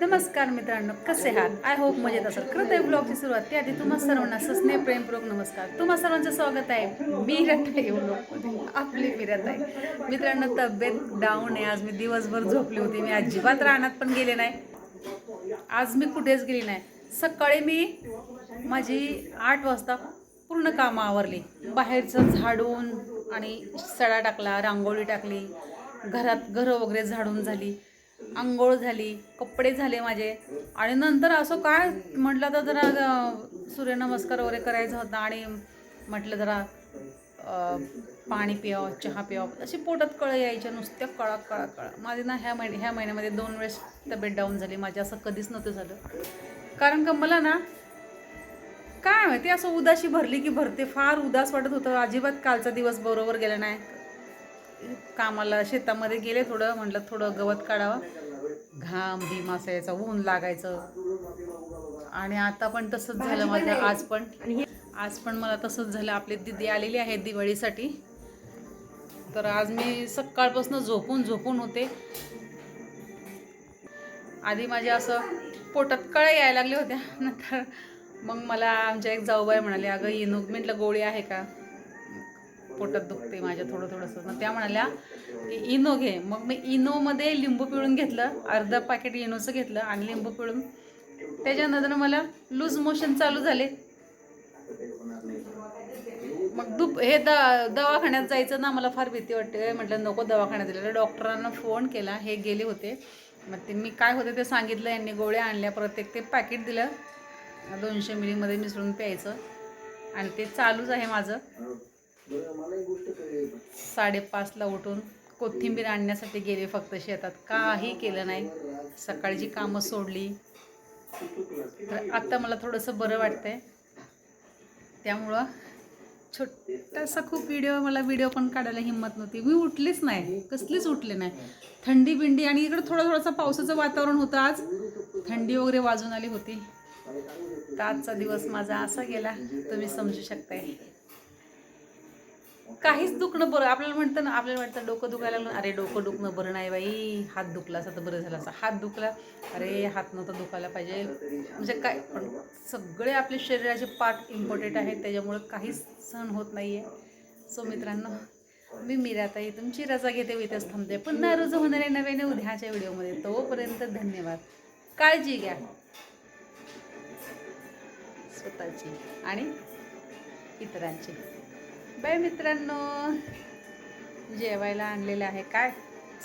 नमस्कार मित्रांनो कसे आहात? आय होप मजेत असाल. कृदय ब्लॉगची सुरुवात त्याआधी तुम्हा सर्वांना सस्ने प्रेमपूर्वक नमस्कार. तुम्हा सर्वांचं स्वागत आहे. मी रट आहे ब्लॉगमध्ये आपली फिरत आहे. मित्रांनो तब्येत डाऊन आहे. आज मी दिवसभर झोपली होती. मी अजिबात रानात पण गेले नाही. आज मी कुठेच गेली नाही. सकाळी मी माझी आठ वाजता पूर्ण कामं आवरली. बाहेरचं झाडून आणि सडा टाकला रांगोळी टाकली घरात घरं वगैरे झाडून झाली. आंघोळ झाली कपडे झाले माझे. आणि नंतर असं काय म्हटलं तर जरा सूर्यनमस्कार वगैरे करायचा होता आणि म्हटलं जरा पाणी पियावं चहा पियावं. अशी पोटात कळ यायच्या नुसत्या कळा कळा कळा. माझी ना ह्या महिन्या ह्या महिन्यामध्ये दोन वेळेस तब्येत डाऊन झाली. माझी असं कधीच नव्हतं झालं. कारण का मला ना काय माहिती असं उदाशी भरली की भरते. फार उदास वाटत होतं. अजिबात कालचा दिवस बरोबर गेला नाही. कामाला शेतामध्ये गेले थोडं म्हटलं थोडं गवत काढावं. घाम भीम असायचा ऊन लागायचं. आणि आता पण तसंच झालं माझं आज पण. आज पण मला तसंच झालं. आपली दिदी आलेली आहे दिवाळीसाठी. तर आज मी सकाळपासून झोपून झोपून होते. आधी माझे असं पोटात कळ्या यायला लागल्या होत्या. नंतर मग मला आमच्या एक जाऊबाई म्हणाले अगं इनो म्हटलं गोळी आहे का? पोटात दुखते माझ्या थोडं थोडंसं मग त्या म्हणाल्या की इनो घे. मग मी इनोमध्ये लिंबू पिळून घेतलं अर्धा पॅकेट इनोचं घेतलं आणि लिंबू पिळून. त्याच्यानंतर मला लूज मोशन चालू झाले. मग दुप हे द दवाखान्यात जायचं ना मला फार भीती वाटते. म्हटलं नको दवाखान्यात गेलं डॉक्टरांना फोन केला हे गेले होते. मग ते मी काय होते ते सांगितलं यांनी गोळ्या आणल्या प्रत्येक ते पॅकेट दिलं. दोनशे मिलीमध्ये मिसळून प्यायचं. आणि ते चालूच आहे माझं. साडेपाचला उठून कोथिंबीर आणण्यासाठी गेले फक्त शेतात. काही केलं नाही. सकाळची कामं सोडली. तर आत्ता मला थोडंसं बरं वाटतंय. त्यामुळं छोटासा खूप व्हिडिओ मला व्हिडिओ पण काढायला हिंमत नव्हती. मी उठलीच नाही. कसलीच उठले नाही. थंडी बिंडी आणि इकडं थोडं थोडासा पावसाचं वातावरण होतं आज. थंडी वगैरे वाजून आली होती. तर आजचा दिवस माझा असा गेला. तुम्ही समजू शकताय. काहीच दुखणं बरं आपल्याला म्हणतं ना आपल्याला वाटतं डोकं दुखायला लागलं अरे डोकं दुखणं बरं नाही बाई हात दुखला असं तर बरं झालं असं हात दुखला अरे हात नव्हता दुखायला पाहिजे. म्हणजे काय पण सगळे आपले शरीराचे पार्ट इम्पॉर्टंट आहेत त्याच्यामुळं काहीच सहन होत नाही आहे सो मित्रांनो मी मीराताई तुमची रजा घेते व इथेच थांबते. पुन्हा रोज होणाऱ्या नव्याने उद्याच्या व्हिडिओमध्ये. तोपर्यंत धन्यवाद. काळजी घ्या. स्वतःची आणि इतरांची. बाय मित्रांनो जेवायला आणलेलं आहे. काय?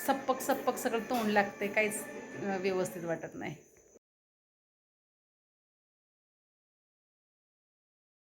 सप्पक सप्पक सगळं तोंड लागते काहीच व्यवस्थित वाटत नाही.